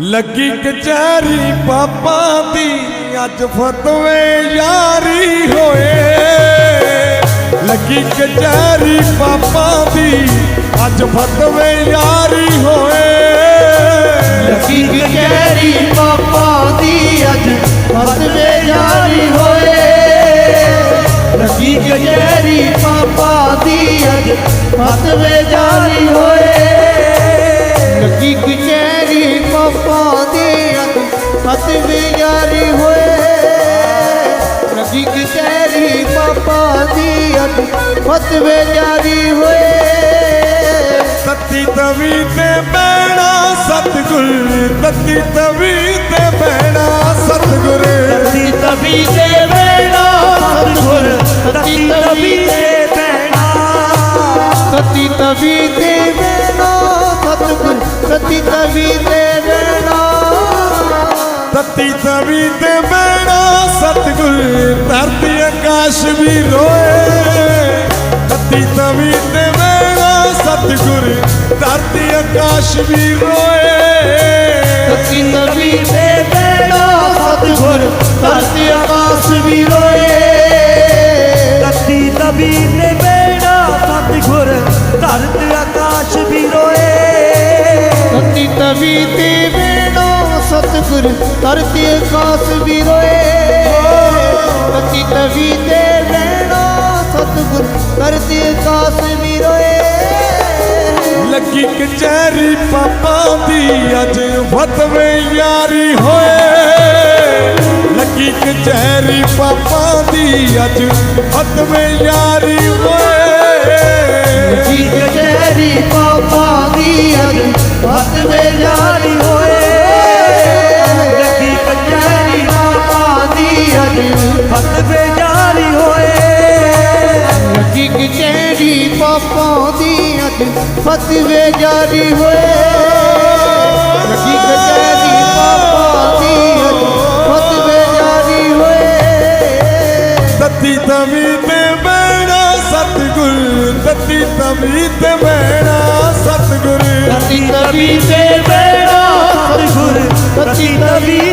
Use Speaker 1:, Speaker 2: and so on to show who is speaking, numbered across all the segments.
Speaker 1: ਲੱਗੀ ਕਚਹਿਰੀ ਪਾਪਾ ਦੀ, ਅੱਜ ਫਤਵੇ ਯਾਰੀ ਹੋਏ। ਲੱਗੀ ਕਚਹਿਰੀ ਪਾਪਾ ਦੀ, ਅੱਜ ਫਤਵੇ ਯਾਰੀ ਹੋਏ।
Speaker 2: ਲੱਗੀ ਕਚਹਿਰੀ ਪਾਪਾ ਦੀ, ਅੱਜ ਫਤਵੇ ਜਾਰੀ ਹੋਏ। ਲੱਗੀ ਕਚਹਿਰੀ ਪਾਪਾ ਦੀ, ਅੱਜ ਫਤਵੇ ਜਾਰੀ ਹੋਏ। ਲੱਗੀ ਕਚਹਿਰੀ ਪਾਪਾ ਦੀ ਅੱਜ ਫਤਵੇ ਜਾਰੀ ਹੋਏ। ਲੱਗੀ ਕਚਹਿਰੀ ਪਾਪਾ ਦੀ ਅੱਜ ਫਤਵੇ ਜਾਰੀ ਹੋਏ।
Speaker 1: ਤੱਤੀ ਤਵੀ ਤੇ ਬਹਿਣਾ ਸਤਗੁਰ ਤੱਤੀ ਤਵੀ ਤੇ ਬਹਿਣਾ ਸਤਗੁਰ।
Speaker 2: ਤਤੀ ਤਵੀ ਤੇ ਬੈਣਾ ਸਤਿਗੁਰ ਤਤੀ ਤਵੀ ਤੇ ਬੈਣਾ ਤਤੀ ਤਵੀ ਤੇ ਬੈਣਾ ਸਤਿਗੁਰ ਤਤੀ ਤਵੀ ਤੇ
Speaker 1: ਤੱਤੀ ਤਵੀ ਤੇ ਬਹਿਣਾ, ਸਤਗੁਰ, ਧਰਤੀ ਆਕਾਸ਼ ਵੀ ਰੋਏ। ਤੱਤੀ ਤਵੀ ਤੇ ਬਹਿਣਾ, ਸਤਗੁਰ, ਧਰਤੀ ਆਕਾਸ਼ ਵੀ ਰੋਏ।
Speaker 2: ਤਤੀ ਤਵੀ ਤੇ ਬੈਣਾ ਸਤਿਗੁਰ, ਧਰਤੀ ਆਕਾਸ਼ ਵੀ ਰੋਏ।
Speaker 3: ਤਤੀ ਤਬੀ ਤੇ ਸਤਿਗੁਰ ਧਰਤੀ ਆਕਾਸ਼ ਵੀ ਰੋਏ।
Speaker 2: ਤਤੀ ਤਵੀ ਤੇ ਬੈਣਾ ਸਤਿਗੁਰ, ਧਰਤੀ ਆਕਾਸ਼ ਵੀ ਰੋਏ।
Speaker 1: ਲੱਗੀ ਕਚਹਿਰੀ ਪਾਪਾ ਦੀ, ਅੱਜ ਫਤਵੇ ਯਾਰੀ ਹੋਏ। ਲੱਗੀ ਕਚਹਿਰੀ ਪਾਪਾ ਦੀ, ਅੱਜ ਫਤਵੇ ਯਾਰੀ
Speaker 2: ਜੀ ਕਚਹਿਰੀ ਪਾਪਾ ਦੀ ਅੱਜ ਫਤਵੇ ਜਾਰੀ ਹੋਏ। ਜੀ ਕਚਹਿਰੀ ਪਾਪਾ ਦੀ ਅੱਜ ਫਤਵੇ ਜਾਰੀ ਹੋਏ।
Speaker 1: ਤਤੀ ਤਵੀ ਤੇ ਬਹਿਣਾ ਸਤਗੁਰ ਤਤੀ ਤਵੀ ਤੇ ਬਹਿਣਾ ਸਤਗੁਰ।
Speaker 2: ਤਤੀ ਤਵੀ ਤੇ ਬੈਣਾ
Speaker 3: ਸਤਿਗੁਰ ਤਤੀ ਤਬੀ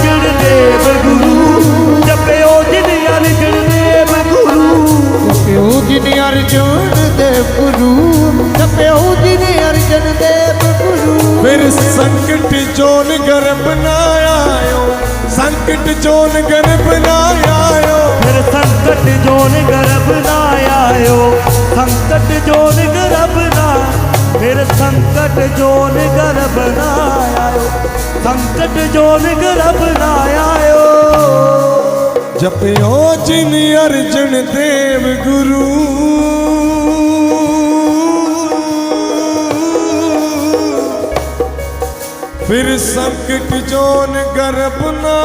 Speaker 2: ਨਗਰ
Speaker 1: ਬਣਾਇਓ ਸੰਕਟ ਚੋਂ ਨਗਰ ਬਣਾਇਓ
Speaker 3: ਫਿਰ ਸੰਕਟ ਚੋਂ ਨਗਰ ਬਣਾਇਓ ਸੰਕਟ ਚੋਂ ਨਗਰ ਬਣਾ ਫਿਰ ਸੰਕਟ ਚੋਂ ਨਗਰ ਬਣਾਇਓ ਸੰਕਟ ਚੋਂ ਨਗਰ ਬਣਾਇਓ
Speaker 1: ਜਪਿਓ ਜਿਨ ਅਰਜਨ ਦੇਵ ਗੁਰੂ। ਸੰਕਟ ਜੋਨ ਗਰਭ ਨਾ